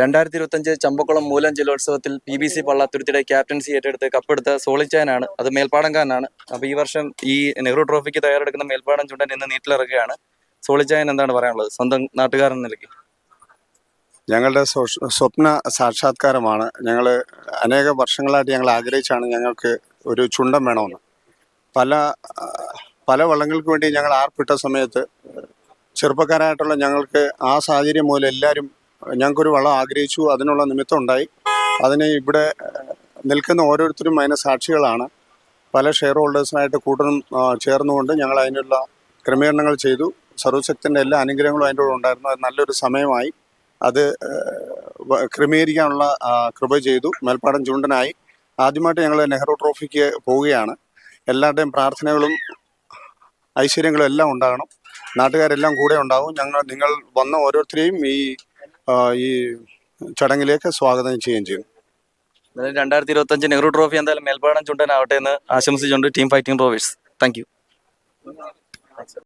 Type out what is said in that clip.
രണ്ടായിരത്തി ഇരുപത്തഞ്ച് ചമ്പക്കുളം മൂലം ജലോത്സവത്തിൽ പി ബി സി പള്ളാത്തുരുത്തിയുടെ ക്യാപ്റ്റൻസി ഏറ്റെടുത്ത് കപ്പെടുത്ത സോളിച്ചാനാണ് അത് മേൽപ്പാടംകാരനാണ്. അപ്പൊ ഈ വർഷം ഈ നെഹ്റു ട്രോഫിക്ക് തയ്യാറെടുക്കുന്ന മേൽപ്പാടം ചുണ്ടൻ ഇന്ന് നീറ്റിലിറക്കുകയാണ്. സോളിച്ചായൻ എന്താണ് പറയാനുള്ളത്? സ്വന്തം നാട്ടുകാരൻ നിലയ്ക്ക്. ഞങ്ങളുടെ സ്വപ്ന സാക്ഷാത്കാരമാണ്. ഞങ്ങൾ അനേക വർഷങ്ങളായിട്ട് ഞങ്ങൾ ആഗ്രഹിച്ചാണ് ഞങ്ങൾക്ക് ഒരു ചുണ്ടം വേണമെന്ന്. പല പല വള്ളങ്ങൾക്ക് വേണ്ടി ഞങ്ങൾ ആർപ്പിട്ട സമയത്ത് ചെറുപ്പക്കാരായിട്ടുള്ള ഞങ്ങൾക്ക് ആ സാഹചര്യം മൂലം എല്ലാവരും ഞങ്ങൾക്കൊരു വളം ആഗ്രഹിച്ചു അതിനുള്ള നിമിത്തം ഉണ്ടായി അതിന് ഇവിടെ നിൽക്കുന്ന ഓരോരുത്തരും അതിന് സാക്ഷികളാണ്. പല ഷെയർ ഹോൾഡേഴ്സുമായിട്ട് കൂട്ടനും ചേർന്നുകൊണ്ട് ഞങ്ങൾ അതിനുള്ള ക്രമീകരണങ്ങൾ ചെയ്തു. സർവശക്തിന്റെ എല്ലാ അനുഗ്രഹങ്ങളും അതിന്റെ കൂടെ ഉണ്ടായിരുന്നു. അത് നല്ലൊരു സമയമായി. അത് ക്രമീകരിക്കാനുള്ള കൃപ ചെയ്തു. മേൽപ്പാടം ചൂണ്ടനായി. ആദ്യമായിട്ട് ഞങ്ങൾ നെഹ്റു ട്രോഫിക്ക് പോവുകയാണ്. എല്ലാവരുടെയും പ്രാർത്ഥനകളും ഐശ്വര്യങ്ങളും എല്ലാം ഉണ്ടാകണം. നാട്ടുകാരെല്ലാം കൂടെ ഉണ്ടാകും ഞങ്ങൾ നിങ്ങൾ വന്ന ഓരോരുത്തരെയും ഈ ഈ ചടങ്ങിലേക്ക് സ്വാഗതം ചെയ്യുകയും ചെയ്യും. രണ്ടായിരത്തി ഇരുപത്തി അഞ്ച് നെഹ്റു ട്രോഫി എന്തായാലും മേൽപ്പാടം ചുണ്ടനാവട്ടെ എന്ന് ആശംസിച്ചുകൊണ്ട് ടീം ഫൈറ്റിംഗ് റോവേഴ്സ് താങ്ക്